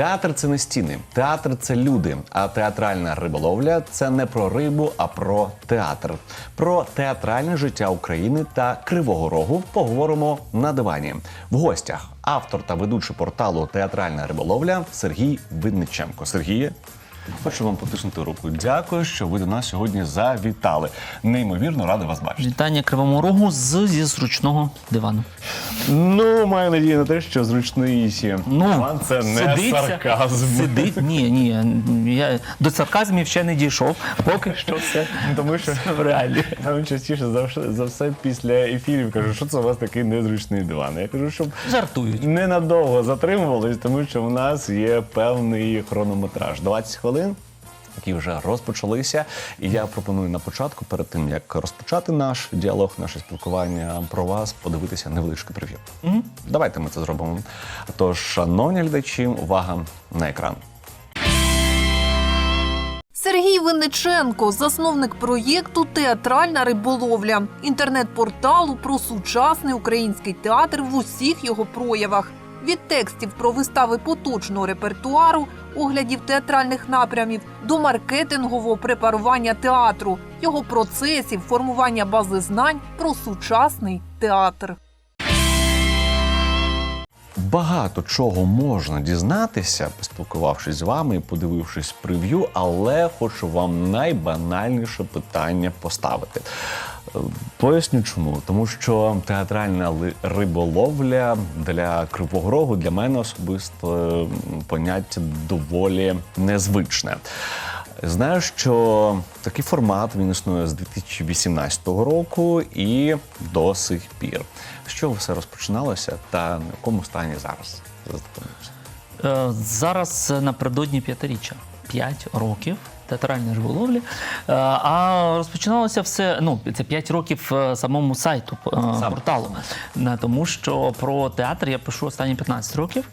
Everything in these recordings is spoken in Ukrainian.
Театр це не стіни, театр це люди. А театральна риболовля це не про рибу, а про театр. Про театральне життя України та Кривого Рогу поговоримо на дивані. В гостях автор та ведучий порталу Театральна риболовля Сергій Винниченко. Сергіє. Хочу вам потиснути руку. Дякую, що ви до нас сьогодні завітали. Неймовірно радий вас бачити. Вітання Кривому Рогу з зі зручного дивану. Ну, маю надію на те, що зручний Іван це не сидиться, сарказм. Сидить, ні, ні. Я до сарказмів ще не дійшов. Поки що все, Тому що все в реалі. Нам частіше за, вш- за все після ефірів кажуть, що це у вас такий незручний диван. Я кажу, щоб Жартують. ненадовго затримувались, тому що у нас є певний хронометраж 20 хвилин. Які вже розпочалися, і я пропоную на початку, перед тим як розпочати наш діалог, наше спілкування про вас, подивитися невеличке прев'ю. Угу. Давайте ми це зробимо. Тож, шановні глядачі, увага на екран. Сергій Винниченко, засновник проєкту Театральна риболовля, інтернет-порталу про сучасний український театр в усіх його проявах. Від текстів про вистави поточного репертуару, оглядів театральних напрямів до маркетингового препарування театру, його процесів, формування бази знань про сучасний театр. Багато чого можна дізнатися, поспілкувавшись з вами і подивившись прев'ю, але хочу вам найбанальніше питання поставити. Поясню чому. Тому що театральна риболовля для Кривого Рогу для мене особисто поняття доволі незвичне. Знаю, що такий формат він існує з 2018 року і до сих пір. Чого все розпочиналося та на якому стані зараз? Е, Зараз е, напередодні п'ятиріччя. П'ять років театральної риболовлі. Е, А розпочиналося все. Ну, це п'ять років е, самому сайту е, порталу. Тому що про театр я пишу останні 15 років.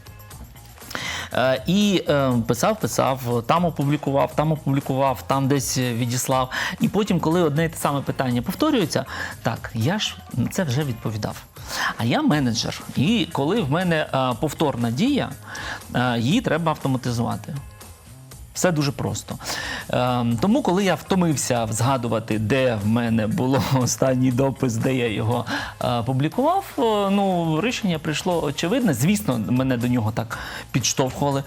І писав, писав, там опублікував, там опублікував, там десь відіслав. І потім, коли одне і те саме питання повторюється, так, я ж це вже відповідав. А я менеджер. І коли в мене повторна дія, її треба автоматизувати. Все дуже просто. Ем, тому, коли я втомився згадувати, де в мене було останній допис, де я його е, публікував, е, ну рішення прийшло очевидне. Звісно, мене до нього так підштовхували.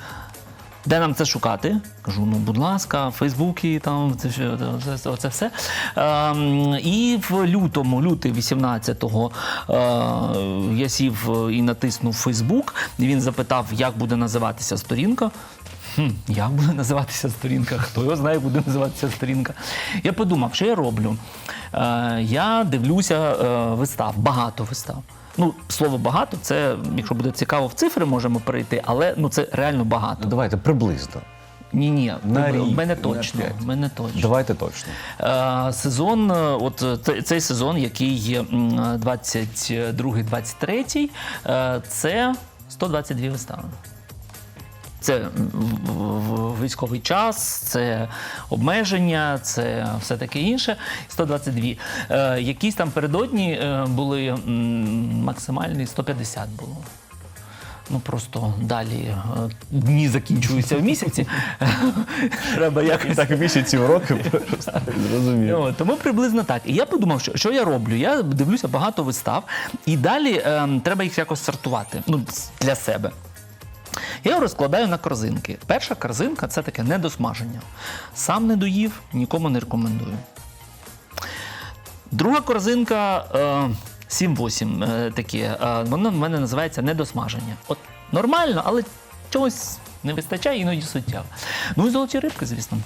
Де нам це шукати? Кажу, ну будь ласка, в Фейсбуці, там це, все- це, це все. Ем, і в лютому, лютий 18-го, е, я сів і натиснув Фейсбук. Він запитав, як буде називатися сторінка. Хм, як буде називатися сторінка? Хто його знає, буде називатися сторінка? Я подумав, що я роблю. Е, я дивлюся е, вистав, багато вистав. Ну, слово багато, це, якщо буде цікаво, в цифри можемо перейти, але ну це реально багато. Давайте приблизно. Ні, ні, На в рік, мене точно. В мене точно. Давайте точно. Е, Сезон, е, от цей- сезон, який є, м, 22-23, е, це 122 вистави. Це військовий час, це обмеження, це все таке інше. 122. Е, якісь там передодні е, були максимальні 150 було. Ну просто далі е, дні закінчуються в місяці. Треба якось Так місяців просто зрозуміло. Тому приблизно так. І я подумав, що, що я роблю? Я дивлюся багато вистав, і далі ем, треба їх якось сортувати ну, для себе. Я його розкладаю на корзинки. Перша корзинка це таке недосмаження. Сам не доїв, нікому не рекомендую. Друга корзинка е, 7-8 е, такі. Е, в мене називається недосмаження. От нормально, але чогось не вистачає, іноді суття. Ну і золоті рибки, звісно.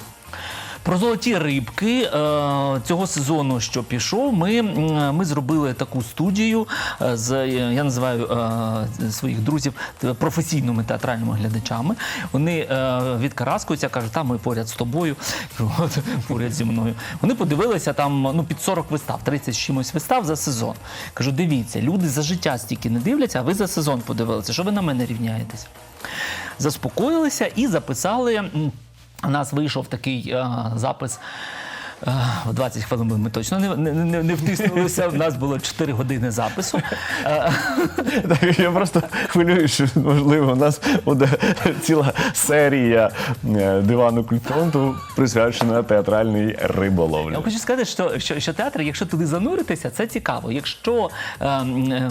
Про золоті рибки е, цього сезону, що пішов, ми, ми зробили таку студію е, з е, я називаю своїх друзів професійними театральними глядачами. Вони відкараскуються, кажуть, там ми поряд з тобою, «От, поряд зі мною. Вони подивилися там ну, під 40 вистав, 30 з чимось вистав за сезон. Кажу, дивіться, люди за життя стільки не дивляться, а ви за сезон подивилися. Що ви на мене рівняєтесь? Заспокоїлися і записали. У нас вийшов такий е, запис Е, В 20 хвилин ми точно не, не, не, не втиснулися. У нас було 4 години запису. Е, я просто хвилююсь, що можливо у нас буде ціла серія дивану культфронту присвячена театральній риболовлі. Я хочу сказати, що, що, що театр, якщо туди зануритися, це цікаво. Якщо е, е,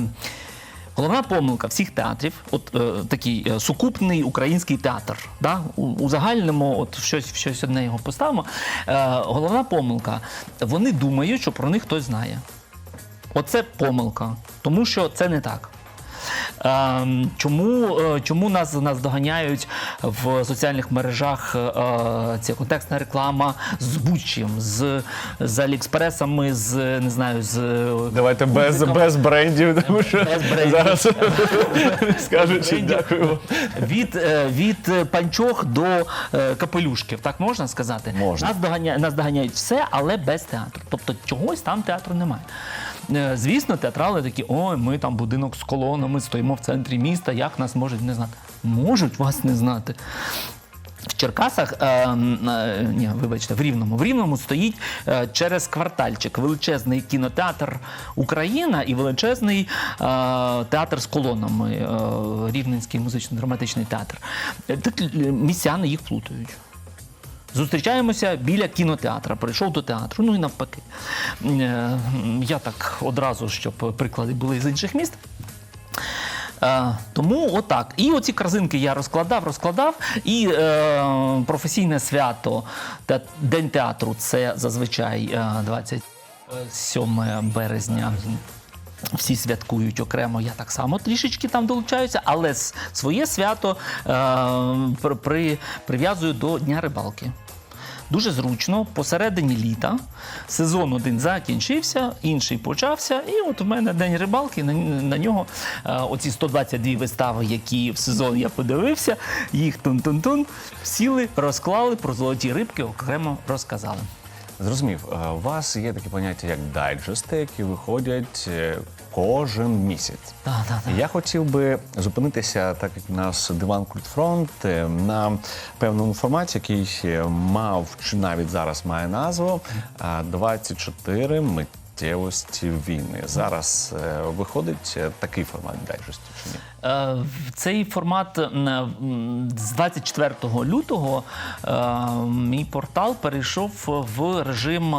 головна помилка всіх театрів, от е, такий е, сукупний український театр, да? у, загальному, от щось, щось одне його поставимо. Е, головна помилка, вони думають, що про них хтось знає. Оце помилка, тому що це не так. Ем, Чому, е, чому нас, нас доганяють в соціальних мережах е, ця контекстна реклама з будь-чим, з, з Аліекспресами, з не знаю, з Давайте без, без брендів, тому що Без брендів. зараз скажуть, дякую. від, е, від е, панчох до е, капелюшків, так можна сказати? Можна. Нас, доганя, нас доганяють все, але без театру. Тобто чогось там театру немає. Е, Звісно, театрали такі, ой, ми там будинок з колонами, стоїмо в центрі міста, як нас можуть не знати? Можуть вас не знати. В Черкасах, е, е, ні, вибачте, в Рівному. В Рівному стоїть е, через квартальчик величезний кінотеатр Україна і величезний е, театр з колонами, е, Рівненський музично-драматичний театр. Тут е, їх плутають. Зустрічаємося біля кінотеатра, прийшов до театру, ну і навпаки. Е, Я так одразу, щоб приклади були з інших міст. Е, тому отак. І оці корзинки я розкладав, розкладав. І е, професійне свято День театру це зазвичай е, 27 березня. Всі святкують окремо, я так само трішечки там долучаюся, але своє свято е, при, прив'язую до Дня рибалки. Дуже зручно, посередині літа сезон один закінчився, інший почався. І от у мене день рибалки. На, на нього е, оці 122 вистави, які в сезон я подивився, їх тун-тун-тун, сіли, розклали про золоті рибки, окремо розказали. Зрозумів, Е, у вас є такі поняття, як дайджести, які виходять е, кожен місяць. Так, так, так. Я хотів би зупинитися, так як у нас диван Культфронт, е, на певному форматі, який е, мав чи навіть зараз має назву а, 24 миттєвості війни. Зараз е, виходить е, такий формат дайджесту чи ні? Е, Цей формат з 24 лютого мій портал перейшов в режим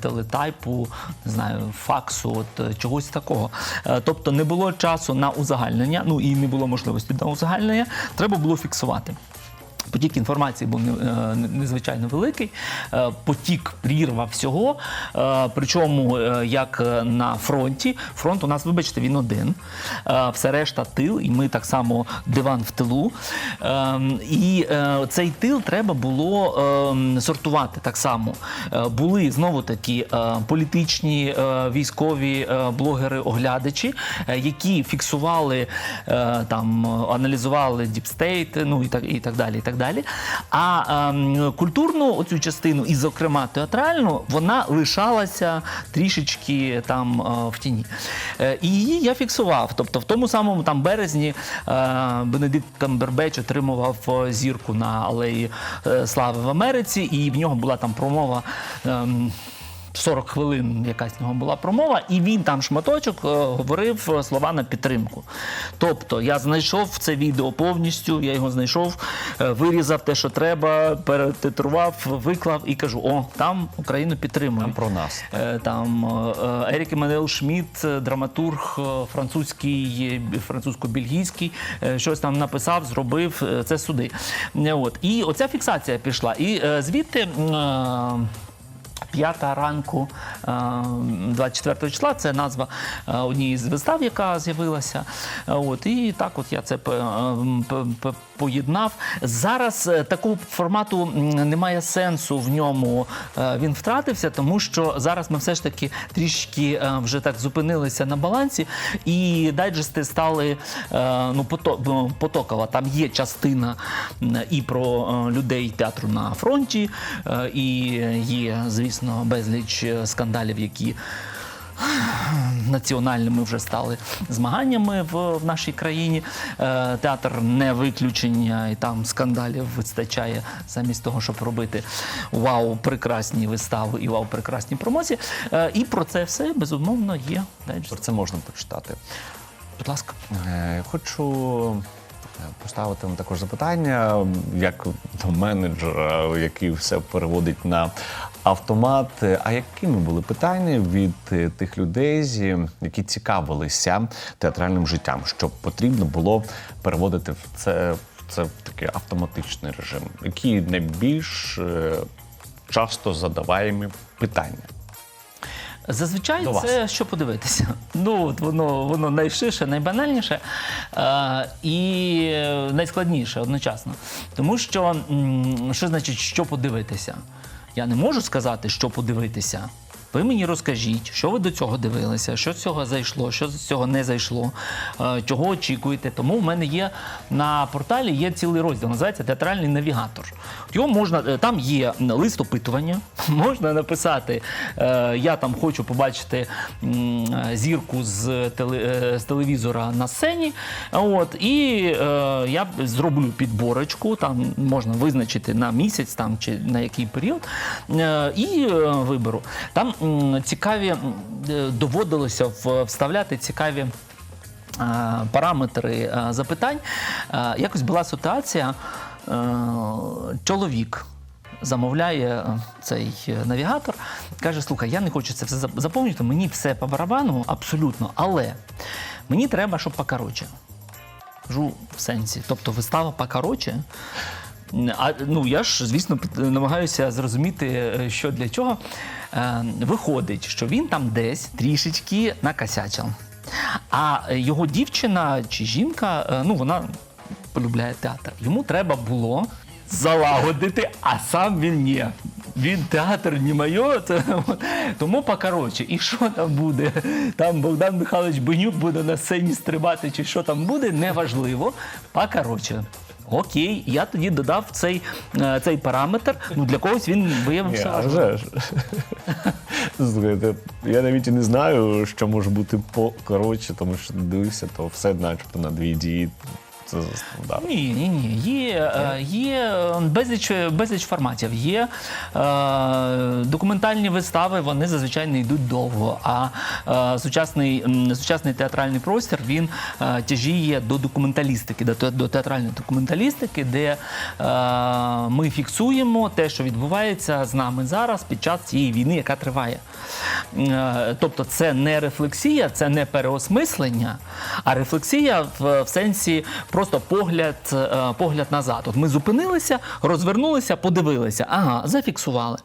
телетайпу, не знаю, факсу, от чогось такого. Тобто не було часу на узагальнення, ну і не було можливості на узагальнення. Треба було фіксувати. Потік інформації був е, незвичайно великий, е, потік прірва всього. е, Причому як на фронті, фронт у нас, вибачте, він один, все решта тил, і ми так само диван в тилу. Е, І цей тил треба було е, сортувати так само. Були знову таки е, політичні військові блогери-оглядачі, які фіксували там, аналізували діпстейт, ну і так і так далі. І так далі. А ем, культурну оцю частину, і, зокрема, театральну, вона лишалася трішечки там е, в тіні. Е, і її я фіксував. Тобто, в тому самому там березні е, Бенедикт Камбербеч отримував е, зірку на алеї е, Слави в Америці, і в нього була там промова. ем, 40 хвилин якась в нього була промова, і він там шматочок е, говорив е, слова на підтримку. Тобто я знайшов це відео повністю, я його знайшов, е, вирізав те, що треба, перетитрував, виклав і кажу: о, там Україну підтримують. Там про нас. Там Ерік Еммануел Шмідт, е, драматург французький, французько-бельгійський, е, щось там написав, зробив це суди. От. І оця фіксація пішла. І звідти. Е, П'ята ранку е, 24 числа це назва е, однієї з вистав, яка з'явилася. Е, От і так, от я це поєднав. Зараз е, такого формату немає сенсу в ньому. е, Він втратився, тому що зараз ми все ж таки трішки е, вже так зупинилися на балансі, і дайджести стали е, ну, потокова. Там є частина і про е, людей театру на фронті, е, і є, звісно, безліч е, скандалів, які національними вже стали змаганнями в, в нашій країні. Е, театр не виключення, і там скандалів вистачає замість того, щоб робити вау, прекрасні вистави і вау, прекрасні промоції. Е, і про це все безумовно є. Про це можна почитати. Будь ласка. Е, Хочу поставити вам також запитання, як до менеджера, який все переводить на автомат. Е, А якими були питання від е, тих людей, які цікавилися театральним життям, що потрібно було переводити в це, в це в такий автоматичний режим? Які найбільш е, часто задаваємі питання? Зазвичай До вас. це що подивитися. Ну, от воно, воно найширше, найбанальніше е, і е, найскладніше одночасно. Тому що що значить, що подивитися? Я не можу сказати, що подивитися. Ви мені розкажіть, що ви до цього дивилися, що з цього зайшло, що з цього не зайшло, е, чого очікуєте. Тому в мене є на порталі є цілий розділ, називається Театральний навігатор. Його можна е, там є лист опитування, можна написати. е, Я там хочу побачити зірку з, теле, з телевізора на сцені. От, і я зроблю підборочку, там можна визначити на місяць там, чи на який період, і виберу. Там цікаві е, доводилося вставляти цікаві. Параметри запитань. Якось була ситуація, е, чоловік замовляє е, цей навігатор, каже: слухай, я не хочу це все зап- заповнювати, мені все по барабану, абсолютно, але мені треба, щоб покороче. Кажу в сенсі. Тобто вистава покороче. А ну я ж, звісно, намагаюся зрозуміти, е, що для чого. Е, виходить, що він там десь трішечки накосячив. А його дівчина чи жінка, е, ну вона полюбляє театр. Йому треба було залагодити, а сам він ні. Він театр не моє, тому покороче. І що там буде? Там Богдан Михайлович Бенюк буде на сцені стрибати, чи що там буде, неважливо. Покороче. Окей, я тоді додав цей, е, цей параметр. Ну для когось він виявився Ні, вже ж. Слухайте, я навіть і не знаю, що може бути покоротше, тому що дивився, то все начебто на дві дії. Стандарт. Ні, ні, ні. Є, е, є е, безліч, безліч форматів. Є е, документальні вистави, вони зазвичай не йдуть довго. А сучасний, сучасний театральний простір він тяжіє до документалістики, до, театральної документалістики, де ми фіксуємо те, що відбувається з нами зараз під час цієї війни, яка триває. Тобто, це не рефлексія, це не переосмислення, а рефлексія в, в сенсі просто погляд, е, погляд назад. От ми зупинилися, розвернулися, подивилися. Ага, зафіксували.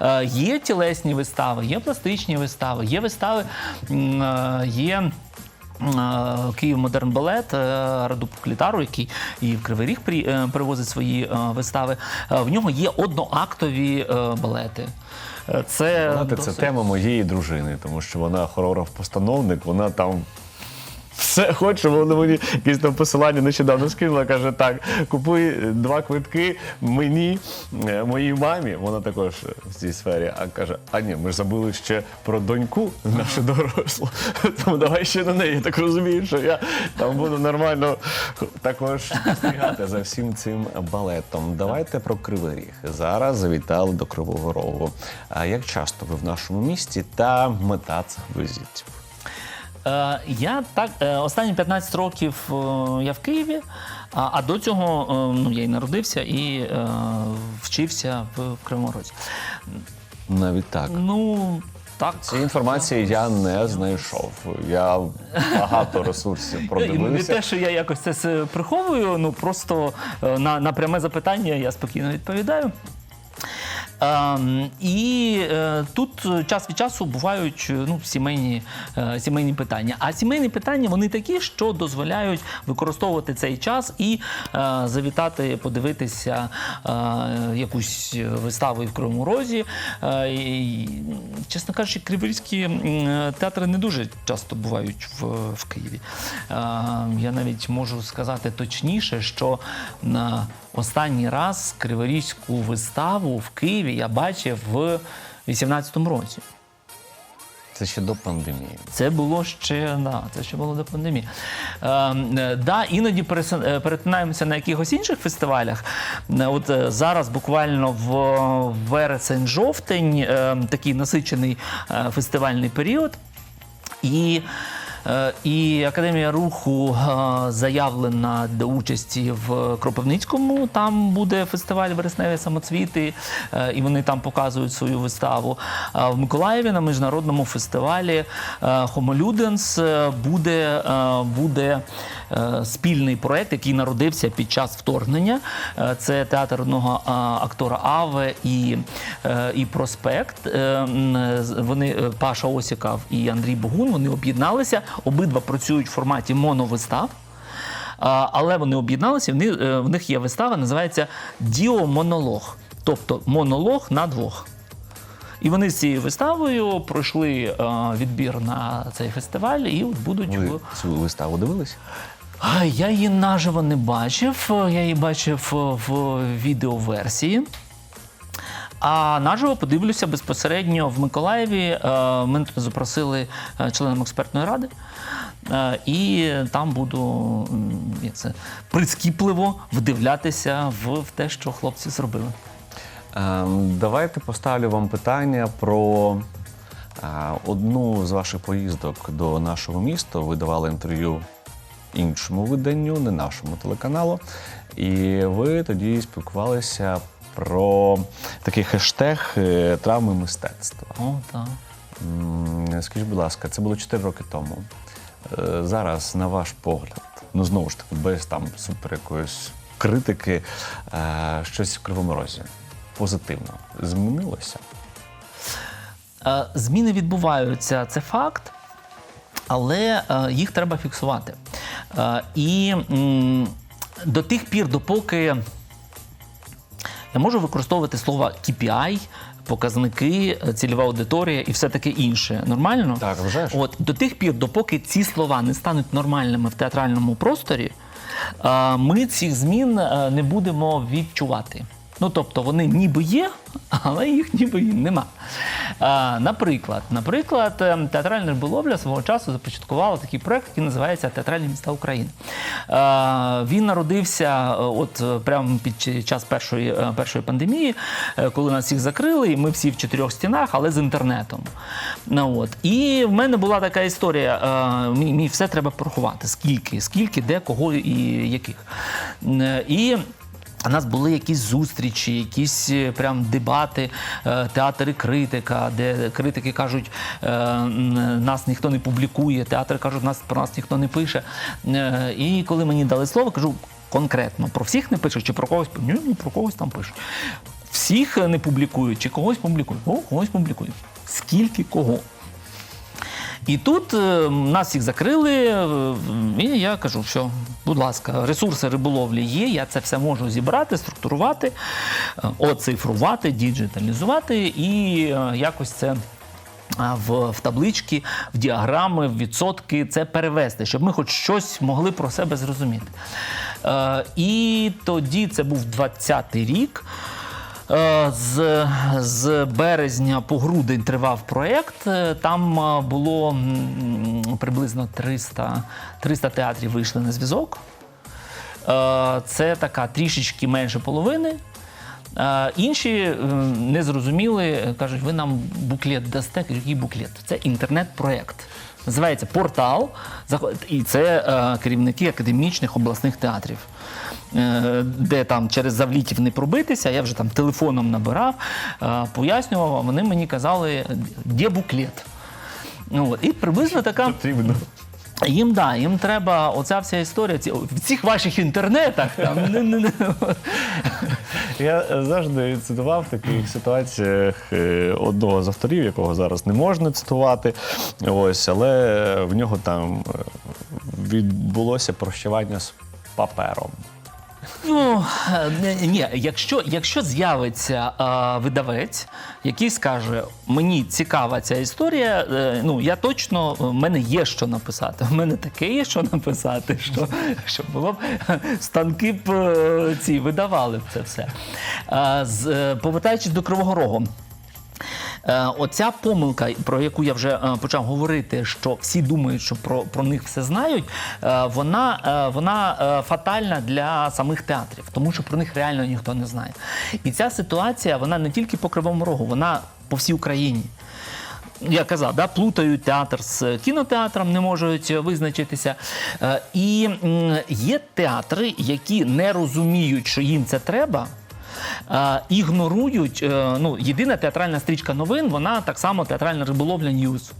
Е, Є тілесні вистави, є пластичні вистави, є вистави, е, є. Київ Модерн Балет е, Раду Клітару, який і в Кривий Ріг при- привозить свої вистави. В нього є одноактові балети. Це, Знаєте, це досить- тема моєї дружини, тому що вона хореограф-постановник, вона там. Все хоче, вона мені якесь там посилання нещодавно скинула, каже, так, купуй два квитки мені, е, моїй мамі, вона також в цій сфері, а каже, а ні, ми ж забули ще про доньку нашу дорослу. Тому давай ще на неї. Я так розумію, що я там буду нормально також спостерігати за всім цим балетом. Давайте про Кривий Ріг. Зараз завітали до Кривого Рогу. А як часто ви в нашому місті та мета цих візитів? Е, Я так е, останні 15 років е, я в Києві, а, а до цього е, ну, я і народився і е, вчився в, в Кривому Розі. Навіть так. Ну так. Цієї інформації я не знайшов. Я багато ресурсів І Не продивився. те, що я якось це приховую, ну просто е, на, на пряме запитання я спокійно відповідаю. Ем, і е, тут час від часу бувають е, ну, сімейні, е, сімейні питання. А сімейні питання вони такі, що дозволяють використовувати цей час і завітати, подивитися якусь виставу в Кривому Розі. І, чесно кажучи, криворізькі театри не дуже часто бувають в, в Києві. Я навіть можу сказати точніше, що на останній раз криворізьку виставу в Києві я бачив в 18-му році. Це ще до пандемії. Це було ще да, це ще було до пандемії. Е, е, да, іноді е, перетинаємося на якихось інших фестивалях. Е, От е, зараз буквально в вересень-жовтень е, такий насичений е, фестивальний період. І, і Академія руху е, заявлена до участі в Кропивницькому. Там буде фестиваль вересневі самоцвіти, е, і вони там показують свою виставу. В Миколаєві на міжнародному фестивалі Хомолюденс е, буде, е, буде е, спільний проект, який народився під час вторгнення. Е, Це театр одного е, актора Аве і, е, і Проспект. Е, Вони е, Паша Осікав і Андрій Богун. Вони об'єдналися. Обидва працюють в форматі моновистав. Але вони об'єдналися. В них, е, в них є вистава, називається Діомонолог, тобто монолог на двох. І вони з цією виставою пройшли е, відбір на цей фестиваль і от будуть Ви цю виставу дивились? Я її наживо не бачив. Я її бачив е, в відеоверсії. А наживо подивлюся безпосередньо в Миколаєві. Е, туди запросили е, членом експертної ради. І там буду як це, прискіпливо вдивлятися в, те, що хлопці зробили. Ем, Давайте поставлю вам питання про одну з ваших поїздок до нашого міста. Ви давали інтерв'ю іншому виданню, не нашому телеканалу. І ви тоді спілкувалися про такий хештег е, травми мистецтва. О, так. Скажіть, будь ласка, це було 4 роки тому. Е, Зараз, на ваш погляд, ну знову ж таки, без там супер якоїсь критики, е, щось в кривому розі позитивно змінилося. Зміни відбуваються, це факт, але їх треба фіксувати. І до тих пір, допоки я можу використовувати слова KPI, показники, цільова аудиторія і все таке інше. Нормально? Так, вже ж. От до тих пір, допоки ці слова не стануть нормальними в театральному просторі, ми цих змін е, не будемо відчувати. Ну тобто вони ніби є, але їх ніби нема. Наприклад, наприклад, е, театральна риболовля свого часу започаткувала такий проект, який називається Театральні міста України. Він народився е, от е, прямо під час першої, е, першої пандемії, коли нас всіх закрили, і ми всі в чотирьох стінах, але з інтернетом. Ну, от. І в мене була така історія: мені, мені все треба порахувати, скільки, скільки, де, кого і яких. І у нас були якісь зустрічі, якісь е, прям дебати, е, театри критика, де критики кажуть, е, нас ніхто не публікує, театри кажуть, нас про нас ніхто не пише. І коли мені дали слово, кажу конкретно про всіх не пишуть, чи про когось ні, ні, про когось там пишуть. Всіх не публікують, чи когось публікують. О, когось публікують. Скільки кого? І тут е, нас всіх закрили, е, і я кажу, що, будь ласка, ресурси риболовлі є, я це все можу зібрати, структурувати, е, оцифрувати, діджиталізувати і якось це. В, в таблички, в діаграми, в відсотки це перевести, щоб ми хоч щось могли про себе зрозуміти. Е, і тоді це був 20-й рік. Е, З, з березня по грудень тривав проєкт. Е, Там е, було приблизно 300, 300 театрів вийшли на зв'язок. Це така трішечки менше половини. Інші не зрозуміли, кажуть, ви нам буклет дасте. Який буклет? Це інтернет-проєкт. Називається портал, і це керівники академічних обласних театрів, де там через завлітів не пробитися. Я вже там телефоном набирав, е, пояснював, а вони мені казали, де буклет. Ну, от. І приблизно така. Потрібно. Їм да, їм треба оця вся історія. Ці, в цих ваших інтернетах там не, не, не. Я е, завжди цитував в таких ситуаціях е, одного з авторів, якого зараз не можна цитувати. Ось, але в нього там е, відбулося прощавання з папером. Ну е, ні, якщо, якщо з'явиться е, видавець, який скаже, мені цікава ця історія, е, ну я точно в мене є що написати. В мене таке є що написати, що, що було б станки б е, ці видавали б це все. Е, з, е, повертаючись до Кривого Рогу. Е, оця помилка, про яку я вже е, почав говорити, що всі думають, що про, про них все знають, е, вона, вона фатальна для самих театрів, тому що про них реально ніхто не знає. І ця ситуація вона не тільки по кривому рогу, вона по всій Україні. Я казав, да, плутають театр з кінотеатром, не можуть визначитися. І є театри, які не розуміють, що їм це треба. Е, Ігнорують е, ну, єдина театральна стрічка новин, вона так само театральна риболовля Ньюз.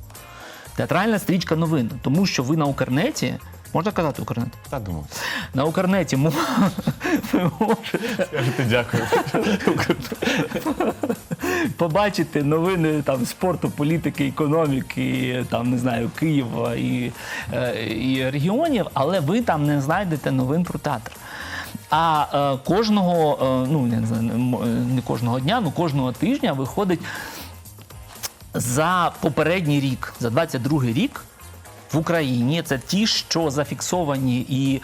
Театральна стрічка новин. Тому що ви на Укрнеті, можна казати Укрнет? Та думаю. На Укрнеті ви можете Скажете дякую. побачити новини там спорту, політики, економіки, там не знаю, Києва і, е, і регіонів, але ви там не знайдете новин про театр. А е, кожного, е, ну не знаю, е, не кожного дня, ну кожного тижня виходить за попередній рік, за 22 рік. В Україні це ті, що зафіксовані і е,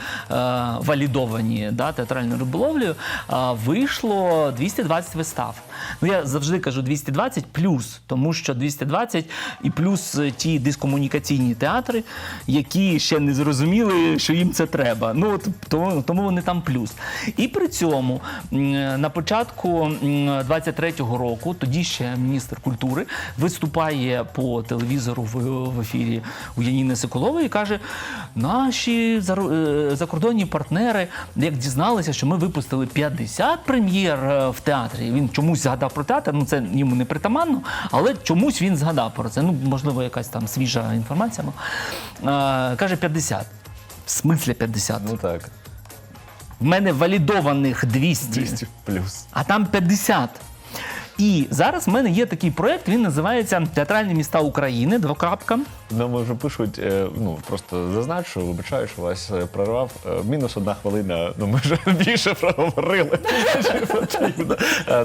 валідовані да, театральною риболовлею, е, вийшло 220 вистав. Ну я завжди кажу 220 плюс, тому що 220 і плюс е, ті дискомунікаційні театри, які ще не зрозуміли, що їм це треба. Ну от тому, тому вони там плюс. І при цьому на початку м, 23-го року, тоді ще міністр культури виступає по телевізору в, ефірі у Яніни Соколової і каже: наші е, закордонні партнери, як дізналися, що ми випустили 50 прем'єр е, в театрі. Він чомусь згадав про театр. Ну це йому не притаманно, але чомусь він згадав про це. Ну, можливо, якась там свіжа інформація. Ну. Е, каже 50. В смислі 50. Ну так. В мене валідованих 200, 200 плюс. а там 50. І зараз в мене є такий проект, він називається Театральні міста України. Двокрапка. Нам вже пишуть, е, ну просто зазначу, вибачаю, що вас е, прорвав. Е, Мінус одна хвилина. Ну ми вже більше проговорили.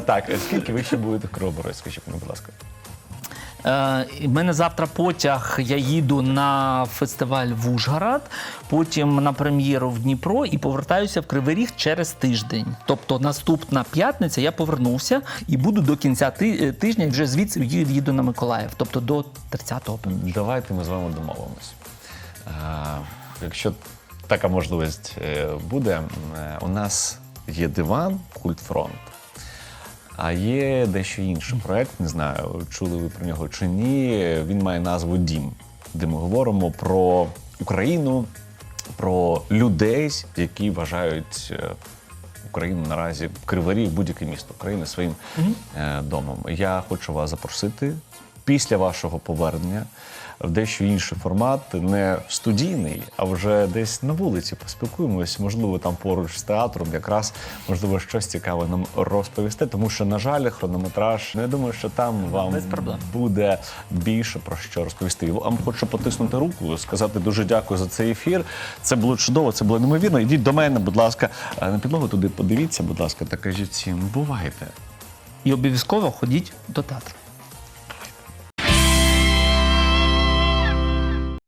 Так, скільки ви ще будете в Скажіть будь ласка. Е, і в мене завтра потяг. Я їду на фестиваль в Ужгород, потім на прем'єру в Дніпро і повертаюся в Кривий Ріг через тиждень. Тобто наступна п'ятниця я повернувся і буду до кінця е, тижня вже звідси їду на Миколаїв, тобто до 30-го. Давайте ми з вами домовимось. Е, Якщо така можливість е, буде, е, у нас є диван, культфронт. А є дещо інший проект, не знаю, чули ви про нього чи ні. Він має назву Дім, де ми говоримо про Україну, про людей, які вважають е, Україну наразі Кривий будь-яке місто України своїм е, домом. Я хочу вас запросити після вашого повернення в дещо інший формат, не студійний, а вже десь на вулиці поспілкуємось, можливо, там поруч з театром, якраз можливо щось цікаве нам розповісти. Тому що, на жаль, хронометраж, ну, я думаю, що там вам буде більше про що розповісти. Вам хочу потиснути руку, сказати дуже дякую за цей ефір. Це було чудово, це було неймовірно. Ідіть до мене, будь ласка, е, на підлогу туди подивіться, будь ласка, та кажіть всім, бувайте. І обов'язково ходіть до театру.